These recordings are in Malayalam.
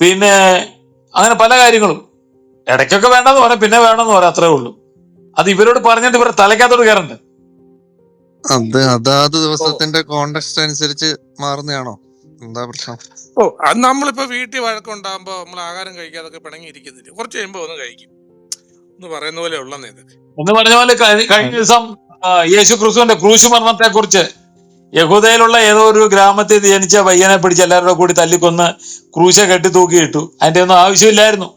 പിന്നെ അങ്ങനെ പല കാര്യങ്ങളും. ഇടയ്ക്കൊക്കെ വേണ്ടെന്ന് പറയാം പിന്നെ വേണമെന്ന് പറയാം അത്രേ ഉള്ളൂ. അത് ഇവരോട് പറഞ്ഞിട്ട് ഇവരെ തലയ്ക്കകത്തോട് കയറണ്ട്? അത് അതാത് ദിവസത്തിന്റെ കോണ്ടക്സ്റ്റ് അനുസരിച്ച് മാറുന്നതാണോ? എന്താ പ്രശ്നം? ഓ അത് നമ്മളിപ്പോ വീട്ടിൽ വഴക്കുണ്ടാകുമ്പോ നമ്മൾ ആഹാരം കഴിക്കാതൊക്കെ പിണങ്ങി ഇരിക്കുന്നില്ല കുറച്ച് കഴിയുമ്പോ ഒന്ന് കഴിക്കും. എന്ന് പറയുന്ന പോലെ ഇതൊക്കെ. എന്ന് പറഞ്ഞ പോലെ കഴിഞ്ഞ ദിവസം യേശു ക്രിസ്തുവിന്റെ ക്രൂശ് മരണത്തെ കുറിച്ച് യഹൂദയിലുള്ള ഏതോ ഒരു ഗ്രാമത്തിൽ ജനിച്ച പയ്യനെ പിടിച്ച് എല്ലാവരുടെ കൂടി തല്ലിക്കൊന്ന് ക്രൂശ കെട്ടി തൂക്കിയിട്ടു അതിന്റെ ഒന്നും ആവശ്യമില്ലായിരുന്നു.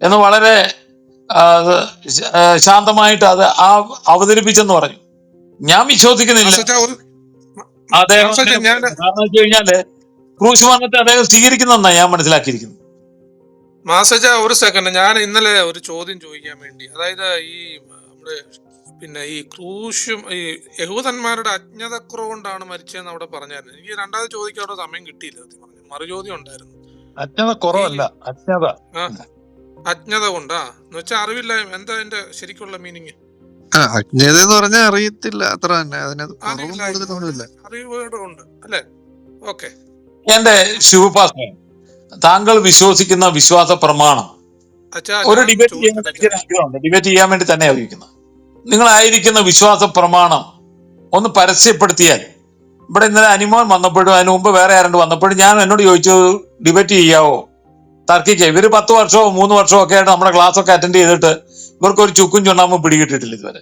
എന്ന് വളരെ ശാന്തമായിട്ട് അത് ആ അവതരിപ്പിച്ചെന്ന് പറഞ്ഞു. ഞാൻ വിശ്വസിക്കുന്നില്ല. അദ്ദേഹം കാരണം വെച്ച് കഴിഞ്ഞാൽ ക്രൂശ് മരണത്തെ അദ്ദേഹം സ്വീകരിക്കുന്നെന്നാണ് ഞാൻ മനസ്സിലാക്കിയിരിക്കുന്നത്. മാസജ ഒരു സെക്കൻഡ് ഞാൻ ഇന്നലെ ഒരു ചോദ്യം ചോദിക്കാൻ വേണ്ടി അതായത് ഈ നമ്മുടെ പിന്നെ ഈ ക്രൂശും ഈ യഹൂദന്മാരുടെ അജ്ഞതക്കുറവ് കൊണ്ടാണ് മരിച്ചതെന്ന് അവിടെ പറഞ്ഞായിരുന്നു. എനിക്ക് രണ്ടാമത് ചോദിക്കാൻ അവിടെ സമയം കിട്ടിയില്ല സത്യം പറഞ്ഞു. മറു ചോദ്യം ഉണ്ടായിരുന്നു. അജ്ഞത കുറവല്ല അജ്ഞത. അജ്ഞത കൊണ്ടാ. എന്ന് വെച്ചാൽ അറിവില്ല എന്താ അതിന്റെ ശരിക്കുള്ള മീനിങ്? ആ അജ്ഞത എന്ന് പറഞ്ഞാൽ അറിയത്തില്ല അത്ര തന്നെ. അതിനകത്ത് ഉണ്ട് അല്ലേ? ഓക്കെ. എന്റെ ശിവപാസ് താങ്കൾ വിശ്വസിക്കുന്ന വിശ്വാസ പ്രമാണം അച്ഛാ ഒരു ഡിബേറ്റ് ചെയ്യാൻ ഡിബേറ്റ് ചെയ്യാൻ വേണ്ടി തന്നെ ആയിരിക്കുന്നത് നിങ്ങളായിരിക്കുന്ന വിശ്വാസ പ്രമാണം ഒന്ന് പരസ്യപ്പെടുത്തിയാൽ. ഇവിടെ ഇന്നലെ അനിമോൻ വന്നപ്പോഴും അതിന് മുമ്പ് വേറെ ആരണ്ട് വന്നപ്പോഴും ഞാൻ എന്നോട് ചോദിച്ചു ഡിബേറ്റ് ചെയ്യാവോ? തർക്കിക്കുക ഇവർ പത്ത് വർഷമോ മൂന്ന് വർഷമോ ഒക്കെ ആയിട്ട് നമ്മുടെ ക്ലാസ് ഒക്കെ അറ്റൻഡ് ചെയ്തിട്ട് ഇവർക്ക് ഒരു ചുക്കും ചുണ്ണാമ്പും പിടികിട്ടിട്ടില്ല ഇതുവരെ.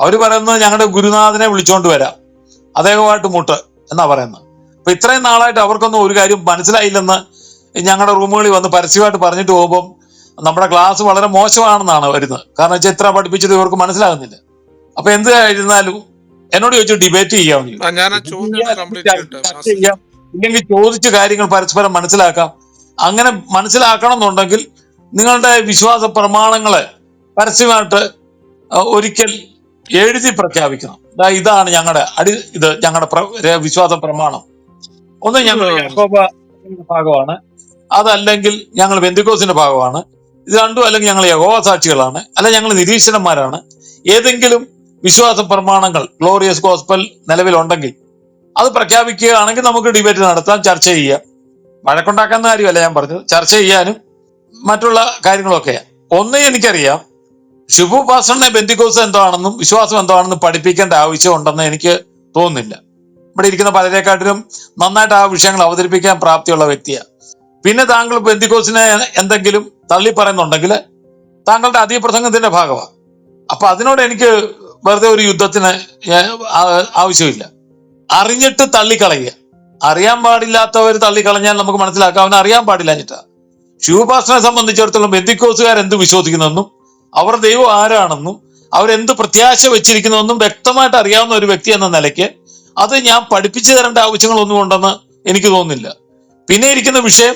അവർ പറയുന്നത് ഞങ്ങളുടെ ഗുരുനാഥനെ വിളിച്ചോണ്ട് വരാം. അദ്ദേഹമായിട്ട് മുട്ട് എന്നാ പറയുന്നത്. അപ്പൊ ഇത്രയും നാളായിട്ട് അവർക്കൊന്നും ഒരു കാര്യം മനസ്സിലായില്ലെന്ന് ഞങ്ങളുടെ റൂമുകളിൽ വന്ന് പരസ്യമായിട്ട് പറഞ്ഞിട്ട് പോകുമ്പോൾ നമ്മുടെ ക്ലാസ് വളരെ മോശമാണെന്നാണ് വരുന്നത്. കാരണം വെച്ചാൽ ഇത്ര പഠിപ്പിച്ചത് ഇവർക്ക് മനസ്സിലാകുന്നില്ല. അപ്പൊ എന്ത് ആയിരുന്നാലും എന്നോട് ചോദിച്ചു ഡിബേറ്റ് ചെയ്യാമെന്ന് ചോദിച്ചു ഇല്ലെങ്കിൽ ചോദിച്ച് കാര്യങ്ങൾ പരസ്പരം മനസ്സിലാക്കാം. അങ്ങനെ മനസ്സിലാക്കണം എന്നുണ്ടെങ്കിൽ നിങ്ങളുടെ വിശ്വാസ പ്രമാണങ്ങളെ പരസ്യമായിട്ട് ഒരിക്കൽ എഴുതി പ്രഖ്യാപിക്കണം. ഇതാണ് ഞങ്ങളുടെ അടി ഇത് ഞങ്ങളുടെ വിശ്വാസ പ്രമാണം. ഒന്ന് ഞങ്ങൾ ഭാഗമാണ്. അതല്ലെങ്കിൽ ഞങ്ങൾ ബന്ധുക്കോസിന്റെ ഭാഗമാണ്. ഇത് രണ്ടും അല്ലെങ്കിൽ ഞങ്ങൾ യഹോവ സാക്ഷികളാണ് അല്ല ഞങ്ങൾ നിരീക്ഷണന്മാരാണ് ഏതെങ്കിലും വിശ്വാസ പ്രമാണങ്ങൾ ഗ്ലോറിയസ് ഗോസ്പൽ നിലവിലുണ്ടെങ്കിൽ അത് പ്രഖ്യാപിക്കുകയാണെങ്കിൽ നമുക്ക് ഡിബേറ്റ് നടത്താം ചർച്ച ചെയ്യാം. വഴക്കുണ്ടാക്കുന്ന കാര്യമല്ല ഞാൻ പറഞ്ഞത്. ചർച്ച ചെയ്യാനും മറ്റുള്ള കാര്യങ്ങളൊക്കെ. ഒന്ന് എനിക്കറിയാം ശുഭു പാസറിനെ ബന്ധിക്കോസ് എന്താണെന്നും വിശ്വാസം എന്താണെന്നും പഠിപ്പിക്കേണ്ട ആവശ്യമുണ്ടെന്ന് എനിക്ക് തോന്നുന്നില്ല. ഇവിടെ ഇരിക്കുന്ന പലരെക്കാട്ടിലും നന്നായിട്ട് ആ വിഷയങ്ങൾ അവതരിപ്പിക്കാൻ പ്രാപ്തിയുള്ള വ്യക്തിയാണ്. പിന്നെ താങ്കൾ ബന്ധിക്കോസിനെ എന്തെങ്കിലും തള്ളി പറയുന്നുണ്ടെങ്കിൽ താങ്കളുടെ അതീപ്രസംഗത്തിന്റെ ഭാഗമാണ് അപ്പൊ അതിനോട് എനിക്ക് വെറുതെ ഒരു യുദ്ധത്തിന് ആവശ്യമില്ല. അറിഞ്ഞിട്ട് തള്ളിക്കളയുക. അറിയാൻ പാടില്ലാത്തവർ തള്ളിക്കളഞ്ഞാൽ നമുക്ക് മനസ്സിലാക്കാം അറിയാൻ അറിയാൻ പാടില്ലാഞ്ഞിട്ടാ ശിവപാസനെ സംബന്ധിച്ചിടത്തോളം ബന്ധിക്കോസുകാർ എന്ത് വിശ്വസിക്കുന്നെന്നും അവർ ദൈവം ആരാണെന്നും അവരെന്ത് പ്രത്യാശ വെച്ചിരിക്കുന്നുവെന്നും വ്യക്തമായിട്ട് അറിയാവുന്ന ഒരു വ്യക്തി എന്ന നിലയ്ക്ക് അത് ഞാൻ പഠിപ്പിച്ചു തരേണ്ട ആവശ്യങ്ങളൊന്നും ഉണ്ടെന്ന് എനിക്ക് തോന്നുന്നില്ല. പിന്നെ ഇരിക്കുന്ന വിഷയം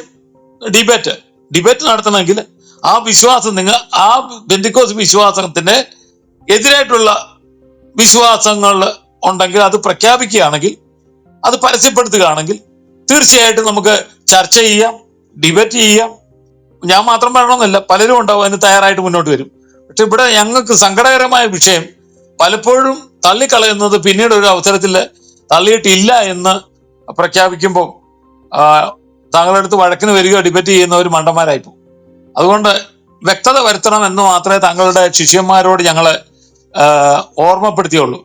ഡിബേറ്റ്. ഡിബേറ്റ് നടത്തണമെങ്കിൽ ആ വിശ്വാസം നിങ്ങൾ ആ ബെന്തിക്കോസ് വിശ്വാസത്തിന്റെ എതിരായിട്ടുള്ള വിശ്വാസങ്ങൾ ഉണ്ടെങ്കിൽ അത് പ്രഖ്യാപിക്കുകയാണെങ്കിൽ അത് പരസ്യപ്പെടുത്തുകയാണെങ്കിൽ തീർച്ചയായിട്ടും നമുക്ക് ചർച്ച ചെയ്യാം ഡിബേറ്റ് ചെയ്യാം. ഞാൻ മാത്രം പറയണമെന്നല്ല പലരും ഉണ്ടാവും അതിന് തയ്യാറായിട്ട് മുന്നോട്ട് വരും. പക്ഷെ ഇവിടെ ഞങ്ങൾക്ക് സങ്കടകരമായ വിഷയം പലപ്പോഴും തള്ളിക്കളയുന്നത് പിന്നീട് ഒരു അവസരത്തിൽ തള്ളിയിട്ടില്ല എന്ന് പ്രഖ്യാപിക്കുമ്പോൾ താങ്കളുടെ അടുത്ത് വഴക്കിന് വരികയോ ഡിബേറ്റ് ചെയ്യുന്നവർ മണ്ടന്മാരായി പോകും. അതുകൊണ്ട് വ്യക്തത വരുത്തണം എന്ന് മാത്രമേ താങ്കളുടെ ശിഷ്യന്മാരോട് ഞങ്ങൾ ഓർമ്മപ്പെടുത്തിയുള്ളൂ.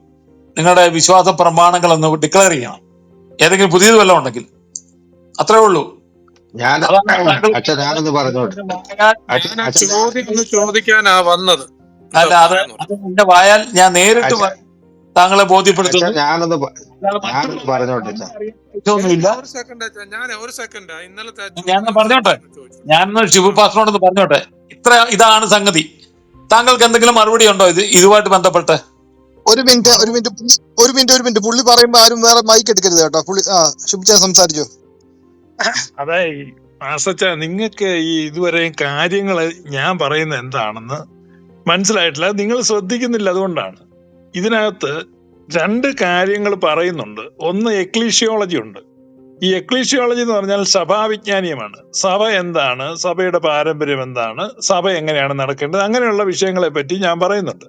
നിങ്ങളുടെ വിശ്വാസ പ്രമാണങ്ങൾ ഒന്ന് ഡിക്ലെയർ ചെയ്യണം. ഏതെങ്കിലും പുതിയത് വല്ലതും ഉണ്ടെങ്കിൽ. അത്രേ ഉള്ളൂ. ഞാൻ അതാണ് അച്ഛൻ ഞാനൊന്ന് പറഞ്ഞോട്ടെ. ചോദ്യം ചോദിക്കാനാ വന്നത്. അല്ല അത് എന്റെ വായാൽ ഞാൻ നേരിട്ട് താങ്കളെ ബോധ്യപ്പെടുത്തുന്നു. ഞാനൊന്ന് ഞാനൊന്ന് പറഞ്ഞോട്ടെ അച്ഛൻ ഒന്നുമില്ല ഒരു സെക്കൻഡ് അച്ഛാ ഞാൻ ഒരു സെക്കൻഡ് ഇന്നലത്തെ ആ ഞാനൊന്ന് ഷിബു പറഞ്ഞോട്ടെ? ചോദിച്ചു. ഷിബു ശിവപാസ്റ്റിനോടൊന്ന് പറഞ്ഞോട്ടെ? ഇത്ര ഇതാണ് സംഗതി. താങ്കൾക്ക് എന്തെങ്കിലും മറുപടി ഉണ്ടോ ഇത് ഇതുമായിട്ട് ബന്ധപ്പെട്ട്? ഒരു മിനിറ്റ് ഒരു മിനിറ്റ് ഒരു മിനിറ്റ് ഒരു മിനിറ്റ്. പുള്ളി പറയുമ്പോ ആരും വേറെ മൈക്ക് എടുക്കരുത് കേട്ടോ. പുള്ളി ആ ശുഭിച്ച സംസാരിച്ചോ? അതെ ആസച്ച നിങ്ങൾക്ക് ഈ ഇതുവരെയും കാര്യങ്ങൾ ഞാൻ പറയുന്നത് എന്താണെന്ന് മനസ്സിലായിട്ടില്ല. നിങ്ങൾ ശ്രദ്ധിക്കുന്നില്ല അതുകൊണ്ടാണ്. ഇതിനകത്ത് രണ്ട് കാര്യങ്ങൾ പറയുന്നുണ്ട്. ഒന്ന് എക്ലീഷിയോളജി ഉണ്ട്. ഈ എക്ലീഷിയോളജി എന്ന് പറഞ്ഞാൽ സഭാവിജ്ഞാനീയമാണ്. സഭ എന്താണ്? സഭയുടെ പാരമ്പര്യം എന്താണ്? സഭ എങ്ങനെയാണ് നടക്കേണ്ടത്? അങ്ങനെയുള്ള വിഷയങ്ങളെ പറ്റി ഞാൻ പറയുന്നുണ്ട്.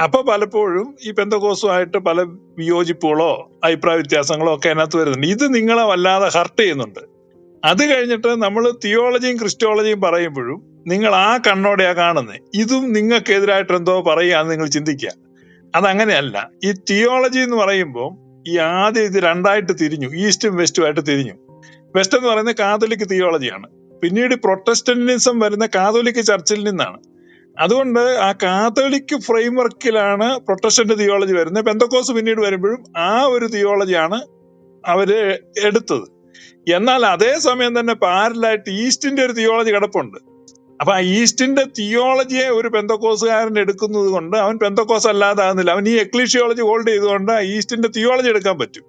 അപ്പൊ പലപ്പോഴും ഈ പെന്തകോസുമായിട്ട് പല വിയോജിപ്പുകളോ അഭിപ്രായ വ്യത്യാസങ്ങളോ ഒക്കെ അതിനകത്ത് വരുന്നുണ്ട്. ഇത് നിങ്ങളെ വല്ലാതെ ഹർട്ട് ചെയ്യുന്നുണ്ട്. അത് കഴിഞ്ഞിട്ട് നമ്മൾ തിയോളജിയും ക്രിസ്റ്റോളജിയും പറയുമ്പോഴും നിങ്ങൾ ആ കണ്ണോടെയാണ് കാണുന്നത് ഇതും നിങ്ങൾക്കെതിരായിട്ട് എന്തോ പറയുക നിങ്ങൾ ചിന്തിക്കുക. അതങ്ങനെയല്ല. ഈ തിയോളജി എന്ന് പറയുമ്പോൾ ഈ ആദ്യം ഇത് രണ്ടായിട്ട് തിരിഞ്ഞു. ഈസ്റ്റും വെസ്റ്റും ആയിട്ട് തിരിഞ്ഞു. വെസ്റ്റ് എന്ന് പറയുന്നത് കാതോലിക് തിയോളജിയാണ് പിന്നീട് പ്രൊട്ടസ്റ്റന്റിസം വരുന്ന കാതോലിക് ചർച്ചിൽ നിന്നാണ്. അതുകൊണ്ട് ആ കാതോലിക് ഫ്രെയിംവർക്കിലാണ് പ്രൊട്ടസ്റ്റന്റ് തിയോളജി വരുന്നത്. പെന്തക്കോസ് പിന്നീട് വരുമ്പോഴും ആ ഒരു തിയോളജിയാണ് അവർ എടുത്തത്. എന്നാൽ അതേ സമയം തന്നെ പാരലായിട്ട് ഈസ്റ്റിന്റെ ഒരു തിയോളജി കിടപ്പുണ്ട്. അപ്പൊ ഈസ്റ്റിന്റെ തിയോളജിയെ ഒരു പെന്തക്കോസുകാരൻ എടുക്കുന്നത് കൊണ്ട് അവൻ പെന്തക്കോസ് അല്ലാതാകുന്നില്ല. അവൻ ഈ എക്ലീഷിയോളജി ഹോൾഡ് ചെയ്തുകൊണ്ട് ഈസ്റ്റിന്റെ തിയോളജി എടുക്കാൻ പറ്റും.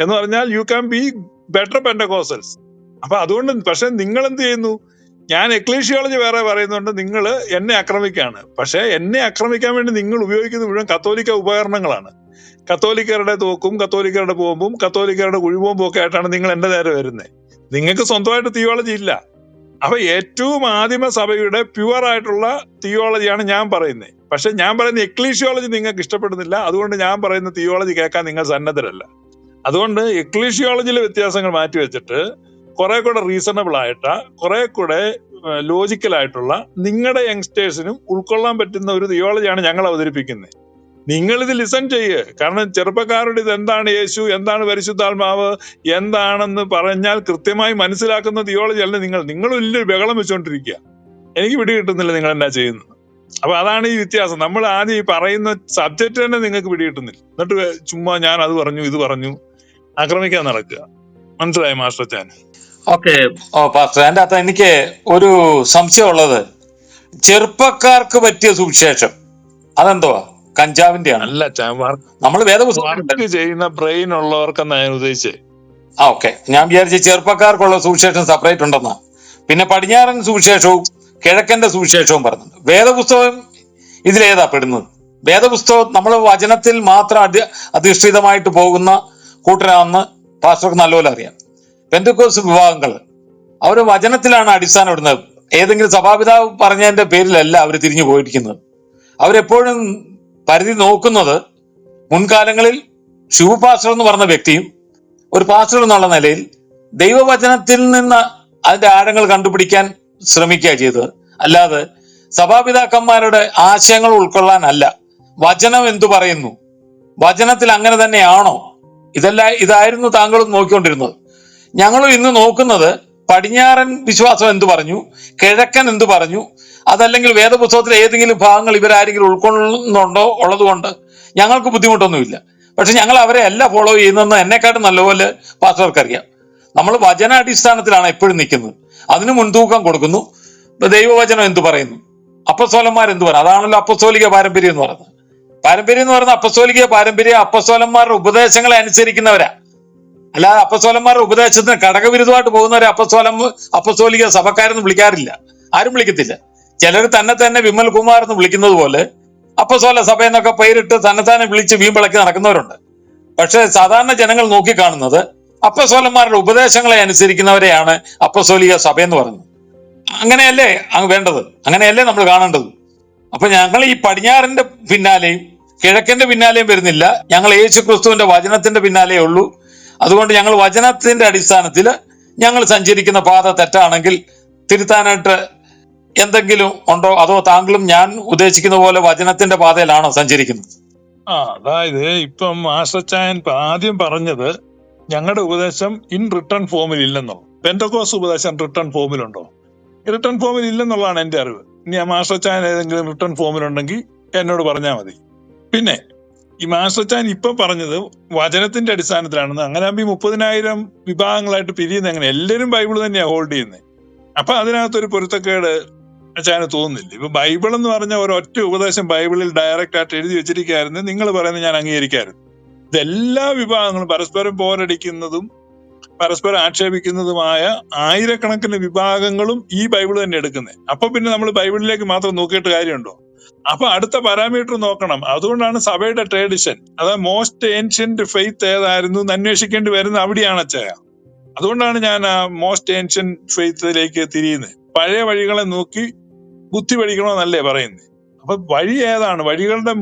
എന്ന് പറഞ്ഞാൽ you can be better Pentecostals അപ്പൊ അതുകൊണ്ട് പക്ഷെ നിങ്ങൾ എന്ത് ചെയ്യുന്നു? ഞാൻ എക്ലീഷിയോളജി വേറെ പറയുന്നുണ്ട് നിങ്ങൾ എന്നെ ആക്രമിക്കുകയാണ് പക്ഷെ എന്നെ ആക്രമിക്കാൻ വേണ്ടി നിങ്ങൾ ഉപയോഗിക്കുന്ന മുഴുവൻ കത്തോലിക്ക ഉപകരണങ്ങളാണ്. കത്തോലിക്കരുടെ തോക്കും കത്തോലിക്കരുടെ ബോംബും കത്തോലിക്കരുടെ കുഴിബോംബും ഒക്കെ ആയിട്ടാണ് നിങ്ങൾ എന്റെ നേരെ വരുന്നത്. നിങ്ങൾക്ക് സ്വന്തമായിട്ട് തിയോളജി ഇല്ല. അപ്പൊ ഏറ്റവും ആദിമ സഭയുടെ പ്യുവർ ആയിട്ടുള്ള തിയോളജിയാണ് ഞാൻ പറയുന്നത് പക്ഷെ ഞാൻ പറയുന്ന എക്ലീഷിയോളജി നിങ്ങൾക്ക് ഇഷ്ടപ്പെടുന്നില്ല. അതുകൊണ്ട് ഞാൻ പറയുന്ന തിയോളജി കേൾക്കാൻ നിങ്ങൾ സന്നദ്ധരല്ല. അതുകൊണ്ട് എക്ലീഷിയോളജിയിലെ വ്യത്യാസങ്ങൾ മാറ്റി വെച്ചിട്ട് കുറെ കൂടെ റീസണബിൾ ആയിട്ട് കുറെ കൂടെ ലോജിക്കൽ ആയിട്ടുള്ള നിങ്ങളുടെ യങ്സ്റ്റേഴ്സിനും ഉൾക്കൊള്ളാൻ പറ്റുന്ന ഒരു തിയോളജിയാണ് ഞങ്ങൾ അവതരിപ്പിക്കുന്നത് നിങ്ങൾ ഇത് ലിസൺ ചെയ്യ്. കാരണം ചെറുപ്പക്കാരുടെ ഇത് എന്താണ് യേശു? എന്താണ് പരിശുദ്ധാത്മാവ്? എന്താണെന്ന് പറഞ്ഞാൽ കൃത്യമായി മനസ്സിലാക്കുന്ന തിയോളജി അല്ല നിങ്ങൾ. നിങ്ങൾ വലിയൊരു ബഹളം വെച്ചുകൊണ്ടിരിക്കുക എനിക്ക് പിടി കിട്ടുന്നില്ല നിങ്ങൾ എന്നാ ചെയ്യുന്നത്. അപ്പൊ അതാണ് ഈ വ്യത്യാസം. നമ്മൾ ആദ്യം ഈ പറയുന്ന സബ്ജക്റ്റ് തന്നെ നിങ്ങൾക്ക് പിടി കിട്ടുന്നില്ല. എന്നിട്ട് ചുമ്മാ ഞാൻ അത് പറഞ്ഞു ഇത് പറഞ്ഞു. ആക്രമിക്കാൻ നടക്കുക. മനസ്സിലായി മാസ്റ്റർ ചാൻ? ഓക്കെ. ഓ പാസ്റ്റർ അതിന്റെ അകത്ത് എനിക്ക് ഒരു സംശയമുള്ളത്. ചെറുപ്പക്കാർക്ക് പറ്റിയ സുവിശേഷം. അതെന്തുവാ? കഞ്ചാവിന്റെയാണ്. അല്ല നമ്മൾ വർക്ക് ചെയ്യുന്ന ബ്രെയിൻ ഉള്ളവർക്കെന്ന് ഞാൻ ഉദ്ദേശിച്ചത് ആ ഓക്കെ. ഞാൻ വിചാരിച്ച ചെറുപ്പക്കാർക്കുള്ള സുവിശേഷം സെപ്പറേറ്റ് ഉണ്ടെന്നാ. പിന്നെ പടിഞ്ഞാറൻ സുവിശേഷവും കിഴക്കന്റെ സുവിശേഷവും പറഞ്ഞത് വേദപുസ്തകം ഇതിലേതാ പെടുന്നത്? വേദപുസ്തകം നമ്മൾ വചനത്തിൽ മാത്രം അധി അധിഷ്ഠിതമായിട്ട് പോകുന്ന കൂട്ടരാണെന്ന് പാസ്റ്റർക്ക് നല്ലപോലെ അറിയാം. പെന്തക്കോസ് വിഭാഗങ്ങൾ അവർ വചനത്തിലാണ് അടിസ്ഥാനം ഇടുന്നത്. ഏതെങ്കിലും സഭാപിതാവ് പറഞ്ഞതിന്റെ പേരിലല്ല അവർ തിരിഞ്ഞു പോയിരിക്കുന്നത്. അവരെപ്പോഴും പരിധി നോക്കുന്നത് മുൻകാലങ്ങളിൽ ശിവ പാസ്റ്റർ എന്ന് പറഞ്ഞ വ്യക്തിയും ഒരു പാസ്റ്റർ എന്നുള്ള നിലയിൽ ദൈവവചനത്തിൽ നിന്ന് അതിന്റെ ആഴങ്ങൾ കണ്ടുപിടിക്കാൻ ശ്രമിക്കുക ചെയ്തത്. അല്ലാതെ സഭാപിതാക്കന്മാരുടെ ആശയങ്ങൾ ഉൾക്കൊള്ളാനല്ല. വചനം എന്തു പറയുന്നു? വചനത്തിൽ അങ്ങനെ തന്നെയാണോ? ഇതല്ല ഇതായിരുന്നു താങ്കളും നോക്കിക്കൊണ്ടിരുന്നത്. ഞങ്ങളും ഇന്ന് നോക്കുന്നത് പടിഞ്ഞാറൻ വിശ്വാസം എന്തു പറഞ്ഞു? കിഴക്കൻ എന്തു പറഞ്ഞു? അതല്ലെങ്കിൽ വേദപുസ്തകത്തിലെ ഏതെങ്കിലും ഭാഗങ്ങൾ ഇവരാരെങ്കിലും ഉൾക്കൊള്ളുന്നുണ്ടോ ഉള്ളതുകൊണ്ട് ഞങ്ങൾക്ക് ബുദ്ധിമുട്ടൊന്നുമില്ല. പക്ഷെ ഞങ്ങൾ അവരെ അല്ല ഫോളോ ചെയ്യുന്നതെന്ന് എന്നെക്കാട്ടും നല്ലപോലെ പാസ്റ്റർക്കറിയാം. നമ്മൾ വചനാടിസ്ഥാനത്തിലാണ് എപ്പോഴും നിൽക്കുന്നത്. അതിന് മുൻതൂക്കം കൊടുക്കുന്നു. ദൈവവചനം എന്തു പറയുന്നു? അപ്പസ്തോലന്മാർ എന്തു പറയുന്നു അതാണല്ലോ അപ്പസ്തോലിക പാരമ്പര്യം എന്ന് പറയുന്നത്. പാരമ്പര്യം എന്ന് പറയുന്ന അപ്പസ്തോലിക പാരമ്പര്യം അപ്പസ്തോലന്മാരുടെ ഉപദേശങ്ങളെ അനുസരിക്കുന്നവരാ. അല്ലാതെ അപ്പസ്തോലന്മാരുടെ ഉപദേശത്തിന് കടകവിരുദ്ധമായിട്ട് പോകുന്നവരെ അപ്പസ്തോലം അപ്പസ്തോലിക സഭക്കാരെന്ന് വിളിക്കാറില്ല. ആരും വിളിക്കത്തില്ല. ചിലർ തന്നെ തന്നെ വിമൽ കുമാർ എന്ന് വിളിക്കുന്നത് പോലെ അപ്പസോല സഭ എന്നൊക്കെ പേരിട്ട് തന്നെ തന്നെ വിളിച്ച് വീമ്പിളക്കി നടക്കുന്നവരുണ്ട്. പക്ഷെ സാധാരണ ജനങ്ങൾ നോക്കിക്കാണുന്നത് അപ്പസോലന്മാരുടെ ഉപദേശങ്ങളെ അനുസരിക്കുന്നവരെയാണ് അപ്പസോലിക സഭ എന്ന് പറയുന്നത്. അങ്ങനെയല്ലേ അങ്ങ് വേണ്ടത്? അങ്ങനെയല്ലേ നമ്മൾ കാണേണ്ടത്? അപ്പൊ ഞങ്ങൾ ഈ പടിഞ്ഞാറിന്റെ പിന്നാലെയും കിഴക്കന്റെ പിന്നാലെയും വരുന്നില്ല. ഞങ്ങൾ യേശു ക്രിസ്തുവിന്റെ വചനത്തിന്റെ പിന്നാലേ ഉള്ളൂ. അതുകൊണ്ട് ഞങ്ങൾ വചനത്തിന്റെ അടിസ്ഥാനത്തിൽ ഞങ്ങൾ സഞ്ചരിക്കുന്ന പാത തെറ്റാണെങ്കിൽ തിരുത്താനായിട്ട് എന്തെങ്കിലും ഉണ്ടോ? അതോ താങ്കളും ഞാൻ ഉദ്ദേശിക്കുന്ന പോലെ വചനത്തിന്റെ പാതയിലാണോ സഞ്ചരിക്കുന്നത്? ആ അതായത് ഇപ്പം മാസ്റ്റർ ചായൻ ആദ്യം പറഞ്ഞത് ഞങ്ങളുടെ ഉപദേശം ഇൻ റിട്ടേൺ ഫോമിൽ ഇല്ലെന്നോ? പെന്തക്കോസ് ഉപദേശം റിട്ടേൺ ഫോമിലുണ്ടോ റിട്ടേൺ ഫോമിൽ ഇല്ലെന്നുള്ളതാണ് എന്റെ അറിവ്. ഇനി ആ മാസ്റ്റർ ചായൻ ഏതെങ്കിലും റിട്ടേൺ ഫോമിലുണ്ടെങ്കിൽ എന്നോട് പറഞ്ഞാൽ മതി. പിന്നെ ഈ മാസ്റ്റർ ചാൻ ഇപ്പം പറഞ്ഞത് വചനത്തിന്റെ അടിസ്ഥാനത്തിലാണെന്ന്. അങ്ങനെ ആകുമ്പോൾ ഈ മുപ്പതിനായിരം വിഭാഗങ്ങളായിട്ട് പിരിയുന്ന എങ്ങനെ? എല്ലാവരും ബൈബിൾ തന്നെയാണ് ഹോൾഡ് ചെയ്യുന്നത്. അപ്പൊ അതിനകത്തൊരു പൊരുത്തക്കേട് അച്ഛന് തോന്നുന്നില്ല. ഇപ്പൊ ബൈബിൾ എന്ന് പറഞ്ഞ ഒരൊറ്റ ഉപദേശം ബൈബിളിൽ ഡയറക്റ്റ് ആയിട്ട് എഴുതി വെച്ചിരിക്കായിരുന്നു. നിങ്ങൾ പറയുന്നത് ഞാൻ അംഗീകരിക്കായിരുന്നു. ഇതെല്ലാ വിഭാഗങ്ങളും പരസ്പരം പോരടിക്കുന്നതും പരസ്പരം ആക്ഷേപിക്കുന്നതുമായ ആയിരക്കണക്കിന് വിഭാഗങ്ങളും ഈ ബൈബിൾ തന്നെ എടുക്കുന്നത്. അപ്പൊ പിന്നെ നമ്മൾ ബൈബിളിലേക്ക് മാത്രം നോക്കിയിട്ട് കാര്യമുണ്ടോ? അപ്പൊ അടുത്ത പാരാമീറ്റർ നോക്കണം. അതുകൊണ്ടാണ് സഭയുടെ ട്രേഡിഷൻ അതായത് മോസ്റ്റ് ഏൻഷ്യന്റ് ഫെയ്ത്ത് ഏതായിരുന്നു എന്ന് അന്വേഷിക്കേണ്ടി വരുന്ന അവിടെയാണ് അച്ഛയ അതുകൊണ്ടാണ് ഞാൻ ആ മോസ്റ്റ് ഏൻഷ്യൻ ഫെയ്ത്തിലേക്ക് തിരിയുന്നത്. പഴയ വഴികളെ നോക്കി ബുദ്ധി പഠിക്കണമെന്നല്ലേ പറയുന്നത് അപ്പൊ വഴി ഏതാണ്? വഴികളുടെ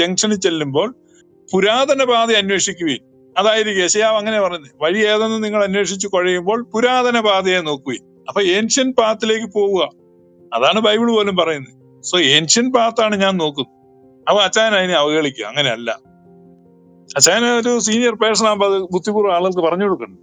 ജംഗ്ഷനിൽ ചെല്ലുമ്പോൾ പുരാതന പാത അന്വേഷിക്കുകയും അതായിരിക്കും യശയാവ് അങ്ങനെ പറഞ്ഞത് വഴി ഏതെന്ന് നിങ്ങൾ അന്വേഷിച്ച് കുഴയുമ്പോൾ പുരാതന പാതയെ നോക്കുകയും അപ്പൊ ഏൻഷ്യൻ പാത്തിലേക്ക് പോവുക. അതാണ് ബൈബിൾ പോലും പറയുന്നത് സോ ഏൻഷ്യൻ പാത്താണ് ഞാൻ നോക്കുന്നത്. അപ്പൊ അച്ഛൻ അതിനെ അവഹേളിക്കുക അങ്ങനെയല്ല. അച്ഛൻ ഒരു സീനിയർ പേഴ്സൺ ആകുമ്പോൾ അത് ബുദ്ധിപൂർവം ആളുകൾക്ക് പറഞ്ഞു കൊടുക്കണം